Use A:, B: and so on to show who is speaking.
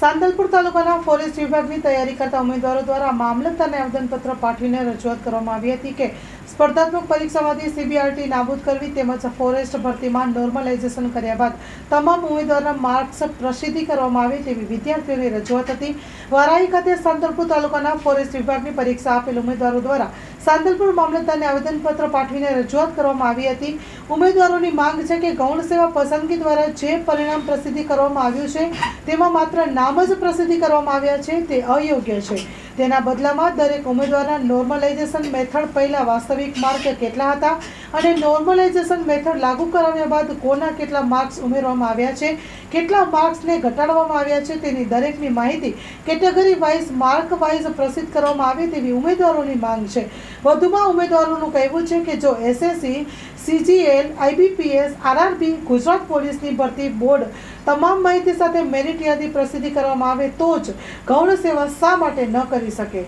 A: સાંતલપુર તાલુકાના ફોરેસ્ટ વિભાગની તૈયારી કરતા ઉમેદવારો દ્વારા મામલતદારને આવેદનપત્ર પાઠવીને રજૂઆત કરવામાં આવી હતી કે સ્પર્ધાત્મક પરીક્ષામાંથી સીબીઆરટી નાબૂદ કરવી તેમજ ફોરેસ્ટ ભરતીમાં નોર્મલાઇઝેશન કર્યા બાદ તમામ ઉમેદવારના માર્ક્સ પ્રસિદ્ધિ કરવામાં આવે તેવી વિદ્યાર્થીઓની રજૂઆત હતી. વારાહી ખાતે સાંતલપુર તાલુકાના ફોરેસ્ટ વિભાગની પરીક્ષા આપેલ ઉમેદવારો દ્વારા સાંતલપુર મામલતદારને આવેદનપત્ર પાઠવીને રજૂઆત કરવામાં આવી હતી. ઉમેદવારોની માંગ છે કે ગૌણ સેવા પસંદગી દ્વારા જે પરિણામ પ્રસિદ્ધિ કરવામાં આવ્યું છે, તેમાં માત્ર નામ જ પ્રસિદ્ધિ કરવામાં આવ્યા છે, તે અયોગ્ય છે. તેના બદલામાં દરેક ઉમેદવારના નોર્મલાઇઝેશન મેથડ પહેલા વાસ્તવિક માર્ક કેટલા હતા અને નોર્મલાઇઝેશન મેથડ લાગુ કરાવ્યા બાદ કોના કેટલા માર્ક્સ ઉમેરવામાં આવ્યા છે, કેટલા માર્ક્સને ઘટાડવામાં આવ્યા છે તેની દરેકની માહિતી કેટેગરી વાઇઝ માર્ક વાઇઝ પ્રસિદ્ધ કરવામાં આવે તેવી ઉમેદવારોની માંગ છે. વધુમાં ઉમેદવારોનું કહેવું છે કે જો SSC CGL IBPS, RRB, Gujarat પોલીસની ભરતી બોર્ડ તમામ માહિતી સાથે મેરિટ યાદી પ્રસિદ્ધિ કરવામાં આવે તો જ ગૌણ સેવા શા માટે ન કરી શકે?